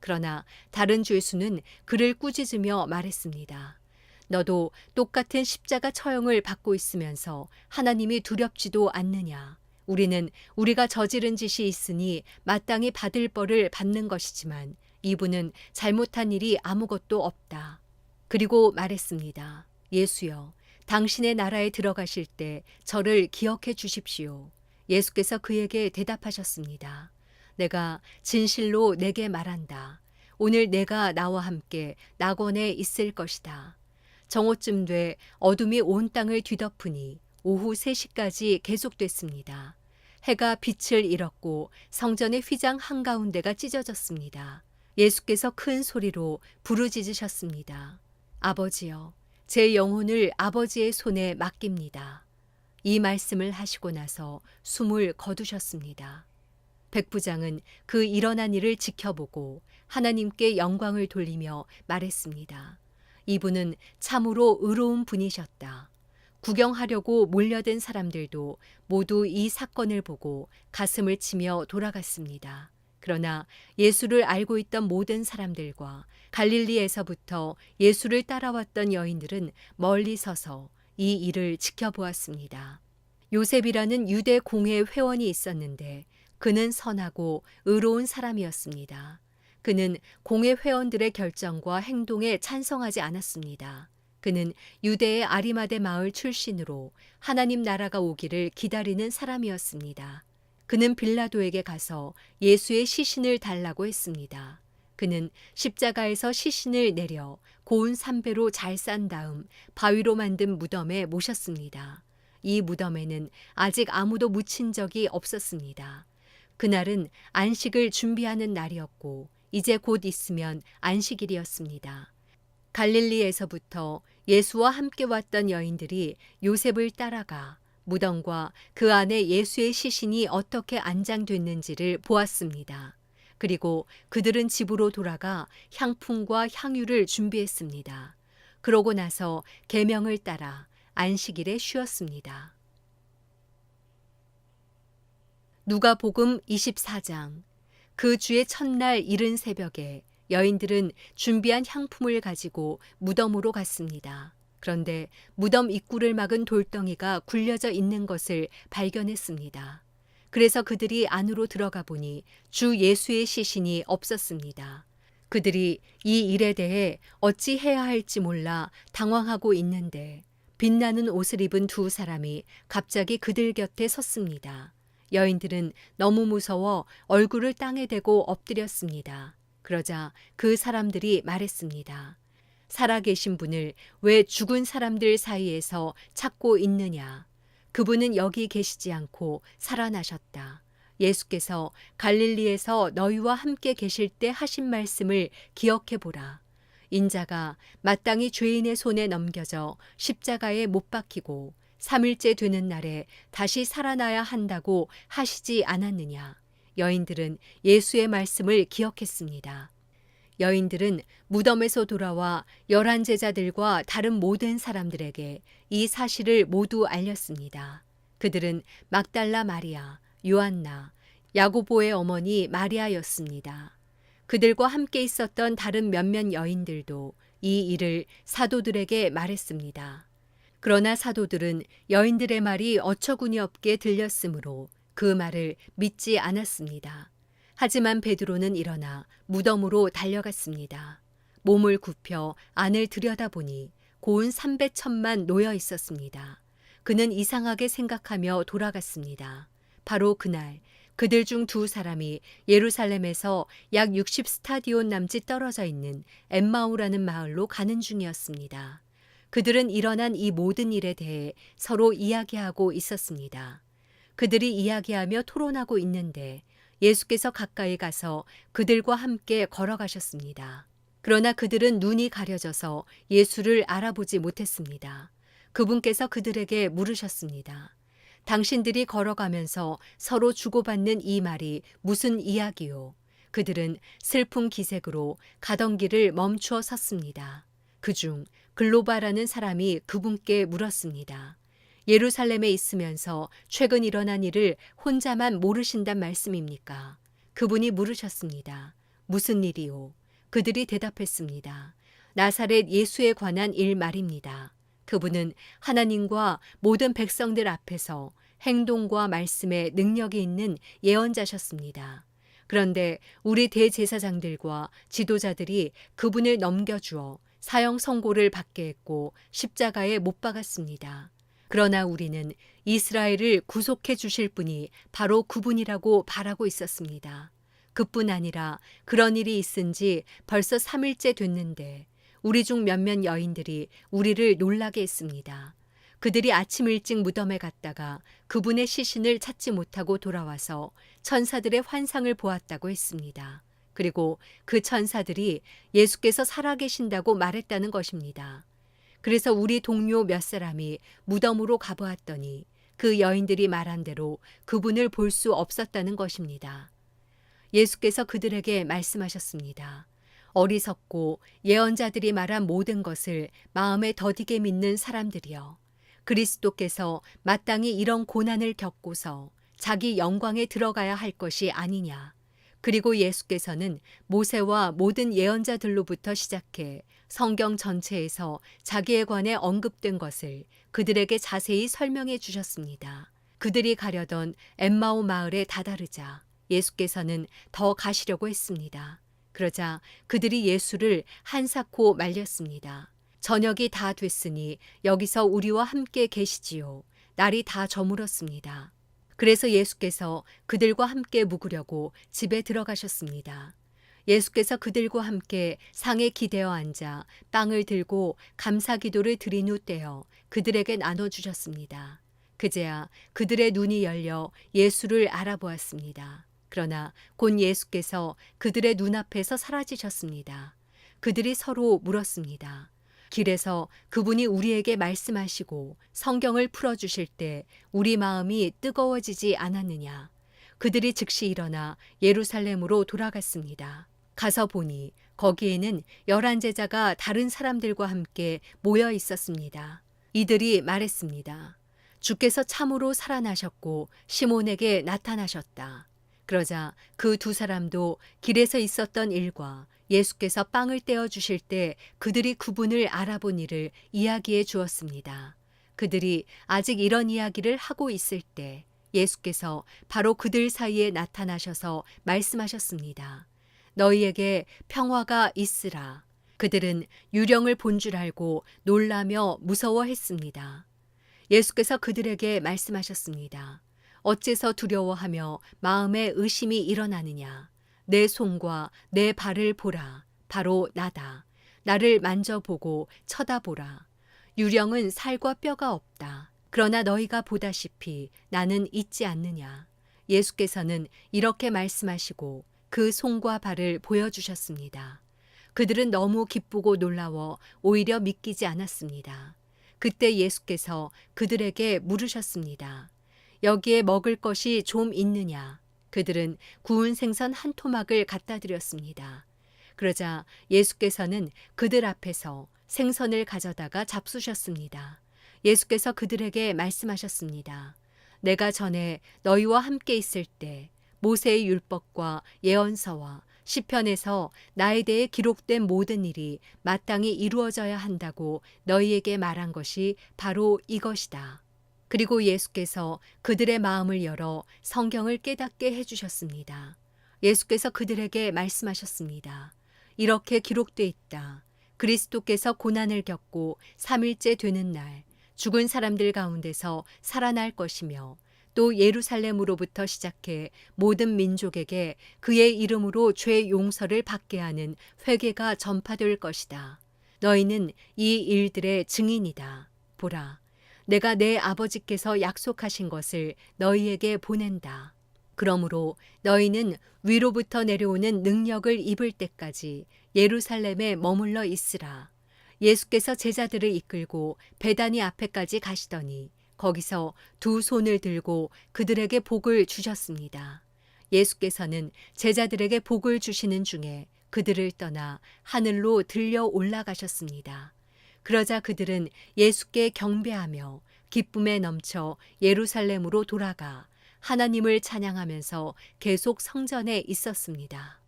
그러나 다른 죄수는 그를 꾸짖으며 말했습니다. 너도 똑같은 십자가 처형을 받고 있으면서 하나님이 두렵지도 않느냐. 우리는 우리가 저지른 짓이 있으니 마땅히 받을 벌을 받는 것이지만 이분은 잘못한 일이 아무것도 없다. 그리고 말했습니다. 예수여, 당신의 나라에 들어가실 때 저를 기억해 주십시오. 예수께서 그에게 대답하셨습니다. 내가 진실로 내게 말한다. 오늘 내가 나와 함께 낙원에 있을 것이다. 정오쯤 돼 어둠이 온 땅을 뒤덮으니 오후 3시까지 계속됐습니다. 해가 빛을 잃었고 성전의 휘장 한가운데가 찢어졌습니다. 예수께서 큰 소리로 부르짖으셨습니다. 아버지여, 제 영혼을 아버지의 손에 맡깁니다. 이 말씀을 하시고 나서 숨을 거두셨습니다. 백 부장은 그 일어난 일을 지켜보고 하나님께 영광을 돌리며 말했습니다. 이분은 참으로 의로운 분이셨다. 구경하려고 몰려든 사람들도 모두 이 사건을 보고 가슴을 치며 돌아갔습니다. 그러나 예수를 알고 있던 모든 사람들과 갈릴리에서부터 예수를 따라왔던 여인들은 멀리 서서 이 일을 지켜보았습니다. 요셉이라는 유대 공회 회원이 있었는데 그는 선하고 의로운 사람이었습니다. 그는 공회 회원들의 결정과 행동에 찬성하지 않았습니다. 그는 유대의 아리마대 마을 출신으로 하나님 나라가 오기를 기다리는 사람이었습니다. 그는 빌라도에게 가서 예수의 시신을 달라고 했습니다. 그는 십자가에서 시신을 내려 고운 삼배로 잘 싼 다음 바위로 만든 무덤에 모셨습니다. 이 무덤에는 아직 아무도 묻힌 적이 없었습니다. 그날은 안식을 준비하는 날이었고 이제 곧 있으면 안식일이었습니다. 갈릴리에서부터 예수와 함께 왔던 여인들이 요셉을 따라가 무덤과 그 안에 예수의 시신이 어떻게 안장됐는지를 보았습니다. 그리고 그들은 집으로 돌아가 향품과 향유를 준비했습니다. 그러고 나서 계명을 따라 안식일에 쉬었습니다. 누가복음 24장 그 주의 첫날 이른 새벽에 여인들은 준비한 향품을 가지고 무덤으로 갔습니다. 그런데 무덤 입구를 막은 돌덩이가 굴려져 있는 것을 발견했습니다. 그래서 그들이 안으로 들어가 보니 주 예수의 시신이 없었습니다. 그들이 이 일에 대해 어찌 해야 할지 몰라 당황하고 있는데 빛나는 옷을 입은 두 사람이 갑자기 그들 곁에 섰습니다. 여인들은 너무 무서워 얼굴을 땅에 대고 엎드렸습니다. 그러자 그 사람들이 말했습니다. 살아계신 분을 왜 죽은 사람들 사이에서 찾고 있느냐? 그분은 여기 계시지 않고 살아나셨다. 예수께서 갈릴리에서 너희와 함께 계실 때 하신 말씀을 기억해 보라. 인자가 마땅히 죄인의 손에 넘겨져 십자가에 못 박히고 3일째 되는 날에 다시 살아나야 한다고 하시지 않았느냐. 여인들은 예수의 말씀을 기억했습니다. 여인들은 무덤에서 돌아와 열한 제자들과 다른 모든 사람들에게 이 사실을 모두 알렸습니다. 그들은 막달라 마리아, 요한나, 야고보의 어머니 마리아였습니다. 그들과 함께 있었던 다른 몇몇 여인들도 이 일을 사도들에게 말했습니다. 그러나 사도들은 여인들의 말이 어처구니 없게 들렸으므로 그 말을 믿지 않았습니다. 하지만 베드로는 일어나 무덤으로 달려갔습니다. 몸을 굽혀 안을 들여다보니 고운 삼배천만 놓여 있었습니다. 그는 이상하게 생각하며 돌아갔습니다. 바로 그날 그들 중 두 사람이 예루살렘에서 약 60스타디온 남짓 떨어져 있는 엠마우라는 마을로 가는 중이었습니다. 그들은 일어난 이 모든 일에 대해 서로 이야기하고 있었습니다. 그들이 이야기하며 토론하고 있는데 예수께서 가까이 가서 그들과 함께 걸어가셨습니다. 그러나 그들은 눈이 가려져서 예수를 알아보지 못했습니다. 그분께서 그들에게 물으셨습니다. 당신들이 걸어가면서 서로 주고받는 이 말이 무슨 이야기요? 그들은 슬픈 기색으로 가던 길을 멈추어 섰습니다. 그중 글로바라는 사람이 그분께 물었습니다. 예루살렘에 있으면서 최근 일어난 일을 혼자만 모르신단 말씀입니까? 그분이 물으셨습니다. 무슨 일이요? 그들이 대답했습니다. 나사렛 예수에 관한 일 말입니다. 그분은 하나님과 모든 백성들 앞에서 행동과 말씀에 능력이 있는 예언자셨습니다. 그런데 우리 대제사장들과 지도자들이 그분을 넘겨주어 사형 선고를 받게 했고 십자가에 못 박았습니다. 그러나 우리는 이스라엘을 구속해 주실 분이 바로 그분이라고 바라고 있었습니다. 그뿐 아니라 그런 일이 있은 지 벌써 3일째 됐는데 우리 중 몇몇 여인들이 우리를 놀라게 했습니다. 그들이 아침 일찍 무덤에 갔다가 그분의 시신을 찾지 못하고 돌아와서 천사들의 환상을 보았다고 했습니다. 그리고 그 천사들이 예수께서 살아계신다고 말했다는 것입니다. 그래서 우리 동료 몇 사람이 무덤으로 가보았더니 그 여인들이 말한 대로 그분을 볼 수 없었다는 것입니다. 예수께서 그들에게 말씀하셨습니다. 어리석고 예언자들이 말한 모든 것을 마음에 더디게 믿는 사람들이여. 그리스도께서 마땅히 이런 고난을 겪고서 자기 영광에 들어가야 할 것이 아니냐. 그리고 예수께서는 모세와 모든 예언자들로부터 시작해 성경 전체에서 자기에 관해 언급된 것을 그들에게 자세히 설명해 주셨습니다. 그들이 가려던 엠마오 마을에 다다르자 예수께서는 더 가시려고 했습니다. 그러자 그들이 예수를 한사코 말렸습니다. 저녁이 다 됐으니 여기서 우리와 함께 계시지요. 날이 다 저물었습니다. 그래서 예수께서 그들과 함께 묵으려고 집에 들어가셨습니다. 예수께서 그들과 함께 상에 기대어 앉아 빵을 들고 감사 기도를 드린 후 떼어 그들에게 나눠 주셨습니다. 그제야 그들의 눈이 열려 예수를 알아보았습니다. 그러나 곧 예수께서 그들의 눈앞에서 사라지셨습니다. 그들이 서로 물었습니다. 길에서 그분이 우리에게 말씀하시고 성경을 풀어주실 때 우리 마음이 뜨거워지지 않았느냐. 그들이 즉시 일어나 예루살렘으로 돌아갔습니다. 가서 보니 거기에는 열한 제자가 다른 사람들과 함께 모여 있었습니다. 이들이 말했습니다. 주께서 참으로 살아나셨고 시몬에게 나타나셨다. 그러자 그 두 사람도 길에서 있었던 일과 예수께서 빵을 떼어 주실 때 그들이 그분을 알아본 일을 이야기해 주었습니다. 그들이 아직 이런 이야기를 하고 있을 때 예수께서 바로 그들 사이에 나타나셔서 말씀하셨습니다. 너희에게 평화가 있으라. 그들은 유령을 본 줄 알고 놀라며 무서워했습니다. 예수께서 그들에게 말씀하셨습니다. 어째서 두려워하며 마음에 의심이 일어나느냐. 내 손과 내 발을 보라. 바로 나다. 나를 만져보고 쳐다보라. 유령은 살과 뼈가 없다. 그러나 너희가 보다시피 나는 있지 않느냐. 예수께서는 이렇게 말씀하시고 그 손과 발을 보여주셨습니다. 그들은 너무 기쁘고 놀라워 오히려 믿기지 않았습니다. 그때 예수께서 그들에게 물으셨습니다. 여기에 먹을 것이 좀 있느냐? 그들은 구운 생선 한 토막을 갖다 드렸습니다. 그러자 예수께서는 그들 앞에서 생선을 가져다가 잡수셨습니다. 예수께서 그들에게 말씀하셨습니다. 내가 전에 너희와 함께 있을 때 모세의 율법과 예언서와 시편에서 나에 대해 기록된 모든 일이 마땅히 이루어져야 한다고 너희에게 말한 것이 바로 이것이다. 그리고 예수께서 그들의 마음을 열어 성경을 깨닫게 해주셨습니다. 예수께서 그들에게 말씀하셨습니다. 이렇게 기록돼 있다. 그리스도께서 고난을 겪고 3일째 되는 날 죽은 사람들 가운데서 살아날 것이며 또 예루살렘으로부터 시작해 모든 민족에게 그의 이름으로 죄 용서를 받게 하는 회개가 전파될 것이다. 너희는 이 일들의 증인이다. 보라, 내가 내 아버지께서 약속하신 것을 너희에게 보낸다. 그러므로 너희는 위로부터 내려오는 능력을 입을 때까지 예루살렘에 머물러 있으라. 예수께서 제자들을 이끌고 베다니 앞에까지 가시더니 거기서 두 손을 들고 그들에게 복을 주셨습니다. 예수께서는 제자들에게 복을 주시는 중에 그들을 떠나 하늘로 들려 올라가셨습니다. 그러자 그들은 예수께 경배하며 기쁨에 넘쳐 예루살렘으로 돌아가 하나님을 찬양하면서 계속 성전에 있었습니다.